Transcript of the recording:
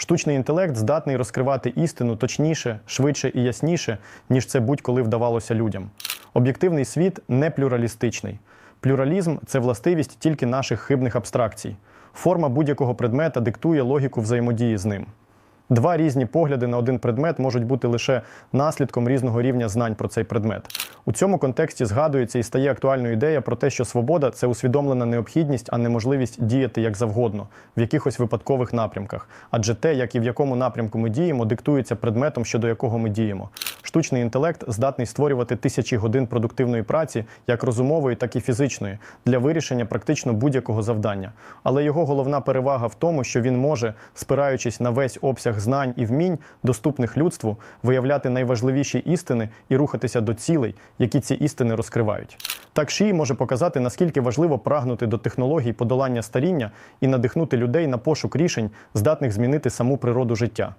Штучний інтелект здатний розкривати істину точніше, швидше і ясніше, ніж це будь-коли вдавалося людям. Об'єктивний світ не плюралістичний. Плюралізм це властивість тільки наших хибних абстракцій. Форма будь-якого предмета диктує логіку взаємодії з ним. Два різні погляди на один предмет можуть бути лише наслідком різного рівня знань про цей предмет. У цьому контексті згадується і стає актуальною ідея про те, що свобода це усвідомлена необхідність, а не можливість діяти як завгодно в якихось випадкових напрямках. Адже те, як і в якому напрямку ми діємо, диктується предметом, щодо якого ми діємо. Штучний інтелект здатний створювати тисячі годин продуктивної праці, як розумової, так і фізичної, для вирішення практично будь-якого завдання. Але його головна перевага в тому, що він може, спираючись на весь обсяг знань і вмінь, доступних людству, виявляти найважливіші істини і рухатися до цілей, які ці істини розкривають. Так ші може показати, наскільки важливо прагнути до технологій подолання старіння і надихнути людей на пошук рішень, здатних змінити саму природу життя.